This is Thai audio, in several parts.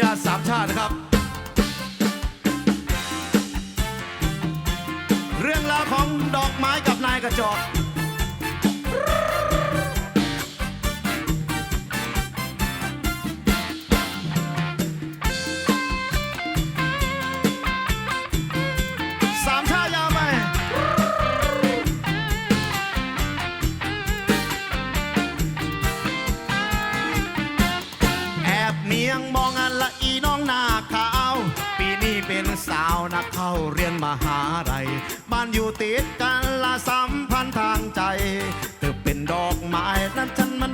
ยาสามชาตินะครับ เรื่องราวของดอกไม้กับนายกระจอก อีน้องหน้าขาว ปีนี้เป็นสาวนักเข้าเรียนมหาลัยบ้านอยู่ติดกันละสัมพันธ์ทางใจเธอเป็นดอกไม้นั้นฉันมัน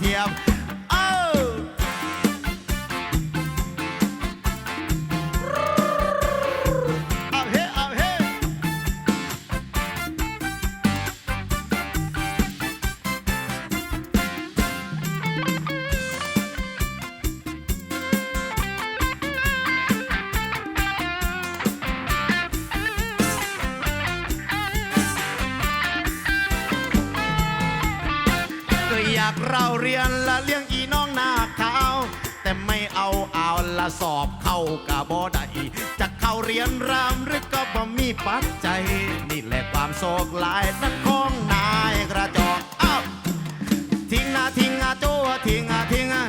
เสียบ เราเรียนละเลี้ยงอีน้องหน้าขาว แต่ไม่เอาเอาละสอบเข้ากะบ่ได้จะเข้าเรียนรำหรือก็บ่มีปัจจัยนี่แหละความโศกหลายนั้นของนายกระจอกอ้าวทิ้งนาทิ้งอาโจ้ทิ้งอาทิ้งอา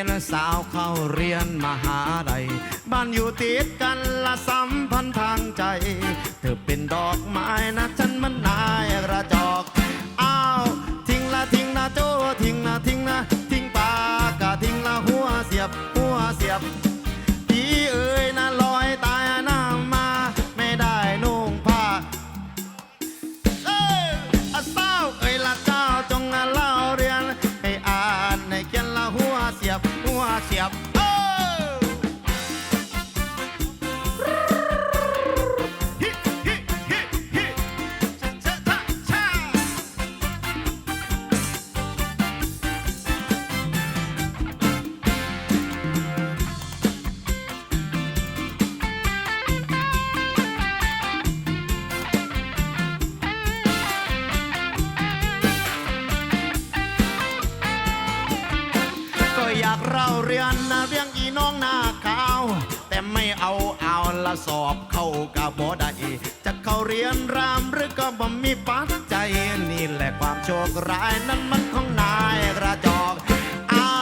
เป็นสาวเข้าเรียนมหาลัยบ้านอยู่ติดกันละสัมพันธ์ทางใจ เราเรียนนะเรียงอีน้องหน้าขาว แต่ไม่เอาเอาละสอบเข้ากะบ่ได้จะเข้าเรียนรามหรือก็บ่มีปัจจัยนี่แหละความโชคร้ายนั้นมันของนายกระจอกเอา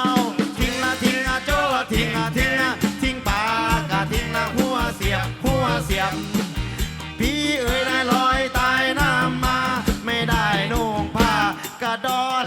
ทิ้งละทิ้งอะโจทิ้งอะทิ้งอะทิ้งปากะทิ้งละหัวเสียบหัวเสียบพี่เอ๋ยนายลอยตายน้ำมา ไม่ได้นุ่งผ้ากระดอ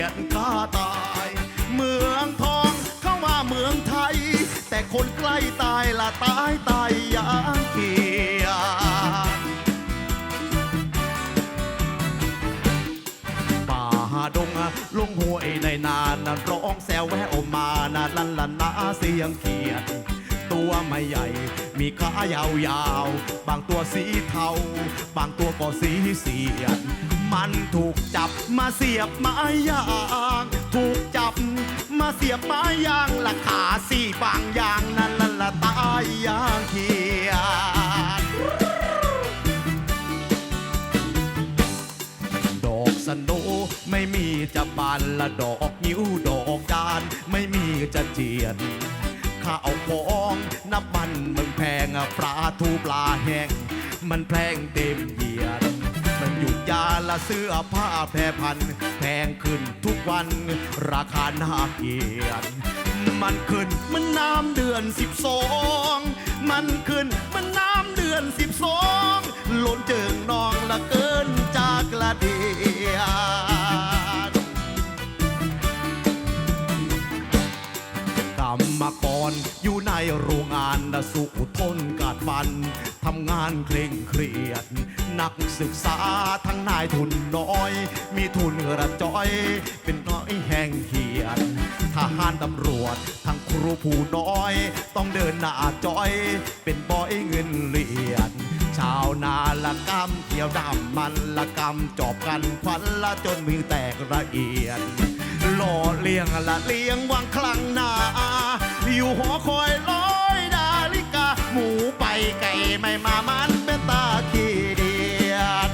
ยดฆ่าตาย เมืองทองเข้ามาเมืองไทย แต่คนใกล้ตายละตายตายอย่างเกียป่าดงลงหวยในนานั้นร้องแซวแวะอมานะลันลันนาเสียงเขียด ตัวไม่ใหญ่มีขายาวยาว บางตัวสีเทา บางตัวก็สีเสียด มันถูกจับมาเสียบไม้ยาง ถูกจับมาเสียบไม้ยางละขาสี่บางอย่างนั่นละละตายยางเขียดดอกสโนไม่มีจะบานละดอกนิ้วดอกจานไม่มีจะเจียนข้าวของนับมันมึงแพงอะปลาทูปลาแห้งมันแพงเต็มเหยียด มันหยุดยาละเสื้อผ้าแพรพัน แพงขึ้นทุกวันราคาน่าเกลียดมันขึ้นมันน้ำเดือนสิบสองมันขึ้นมันน้ำเดือนสิบสองล้นเจิงนองละเกินจากละเดีย ดกรรมกรอยู่ในโรงงานนะสุทนกาดฟันทำงานเคร่งเครียด นักศึกษาทั้งนายทุนน้อย มีทุนกระจอย เป็นน้อยแห่งเขียดทหารตำรวจ ทั้งครูผู้น้อย ต้องเดินหน้าจอย เป็นบอยเงินเหรียญชาวนาละกำเกี่ยวดำมันละกำจอบกันควันละจนมือแตกละเอียดหล่อเลี้ยงละเลี้ยงวังคลังนา อยู่หอคอยร้อยดาลิกา หมูไปไก่ไม่มามันเป็นตาขี้เดียด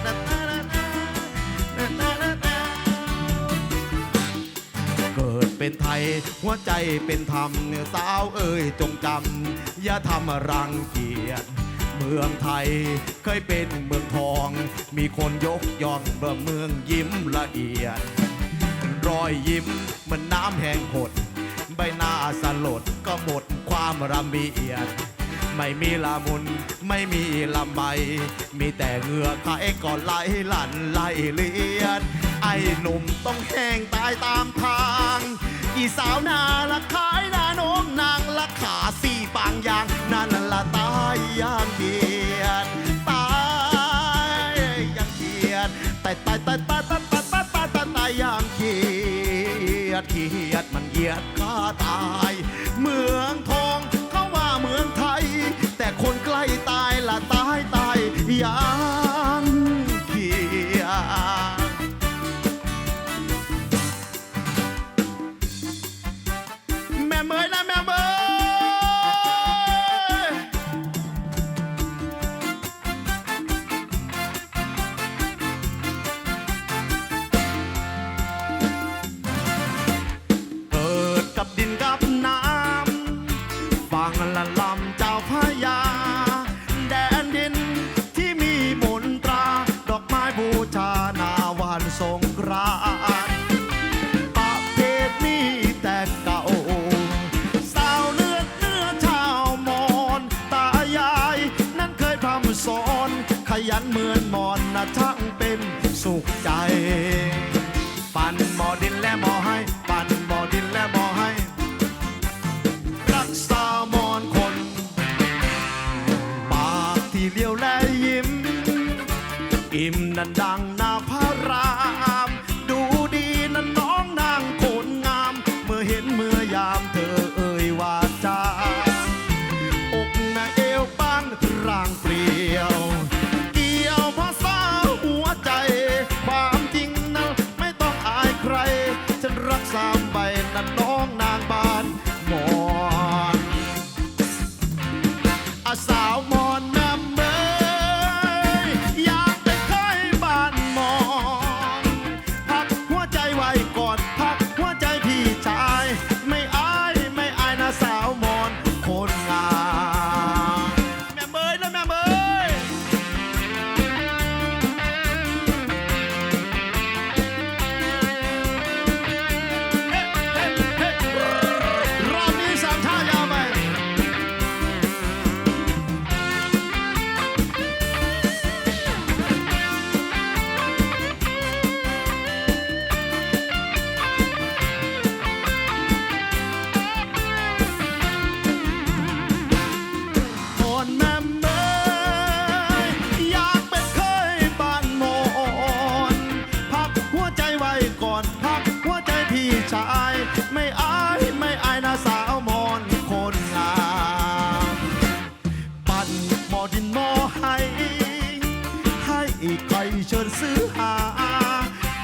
เกิดเป็นไทย หัวใจเป็นธรรมสาวเอ้ยจงจำอย่าทำรังเกียจเมืองไทยเคยเป็นเมืองทอง มีคนยกย่องเมืองยิ้มละเอียดรอยยิ้มเหมันน้ำแห้งหด ใบหน้าสลดก็หมดความระเบียด ไม่มีละมุนไม่มีละไม มีแต่เหงื่อใครก็ไหลหลั่นไหลเลียดไอ้หนุ่มต้องแห้งตายตามทาง อีสาวนาละขายนาน้องนางละขาสี่ปางยางนั่นละตายอย่างเกียดตายอย่างเกียดตายตายตายตายตายตายตายตายตายตายอย่างเกียดเกียด เหยียดข้าตาย เมืองทองเขาว่าเมืองไทย แต่คนใกล้ตายละตายตายยา สอนขยันเหมือนมอนนะช่างเป็นสุขใจ ปั่นหมอดินและหมอให้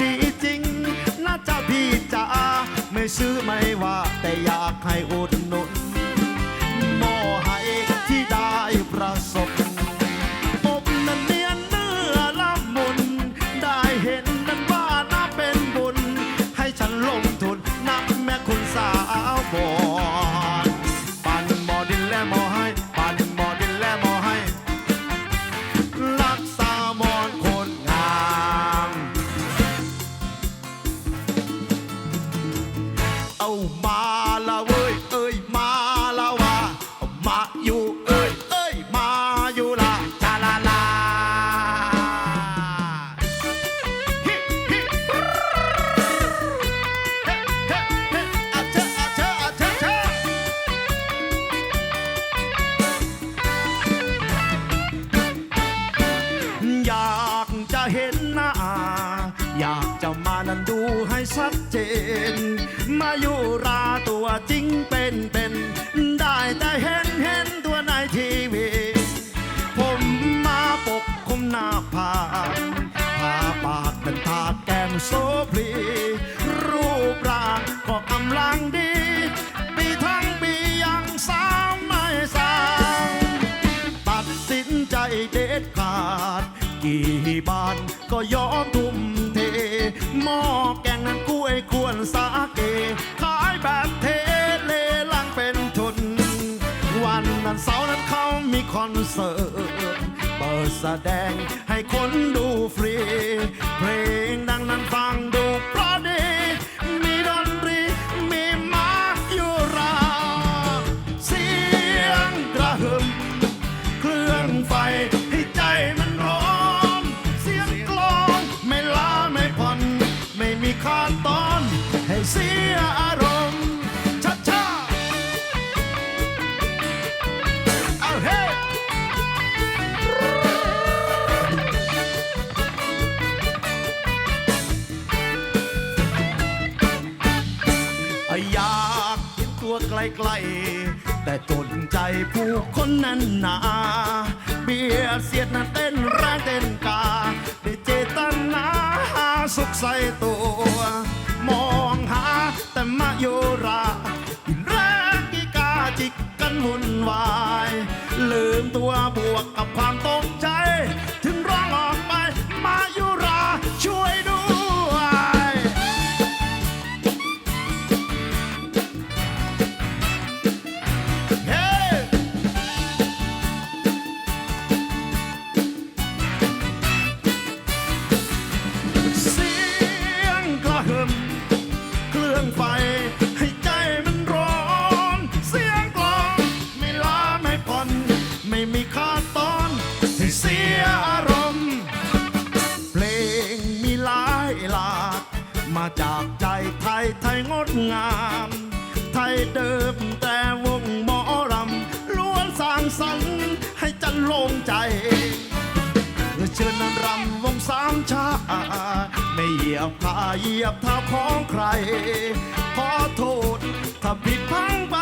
ดีจริงนะเจ้าพี่จ๋าไม่ซื้อไม่ว่าแต่อยากให้อุด ชัดเจน มาอยู่ราตัวจริงเป็นเป็นได้แต่เห็นเห็นตัวในทีวีผมมาปกคุมหน้าผากทาปากเป็นทาแก้มโซพลีรูปร่างก็กำลังดีปีทั้งปียังสาวไม่สางตัดสินใจเด็ดขาด กี่บาทก็ยอมทุ่มเทมอแก ควรสาเก ขายแบบเทเลลังเป็นทุน วันนั้นเสาร์นั้นเขามีคอนเสิร์ต เปิดแสดงให้คนดูฟรี เพลงดังนั้นฟัง ไกลๆ แต่จนใจผู้คนนั้นหนา เบียดเสียดนั้นเต้นแรงเต้นกาได้เจตนาหาสุขใส่ตัว มองหาแต่มาโยรากินแรงกีกาจิกกันวุ่นวาย ลืมตัวบวกกับความตกใจ จากใจไทยไทยงดงาม ไทยเดิมแต่วงหมอรำล้วนสร้างสรรค์ให้จันโลงใจเชิญนรำวงสามชา ไม่เหยียบขาเหยียบเท้าของใคร ขอโทษถ้าผิดพังไป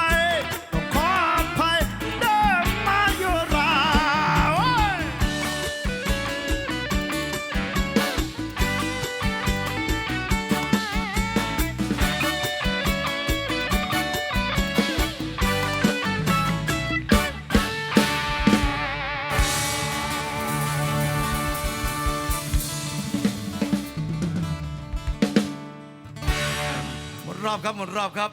รอบครับ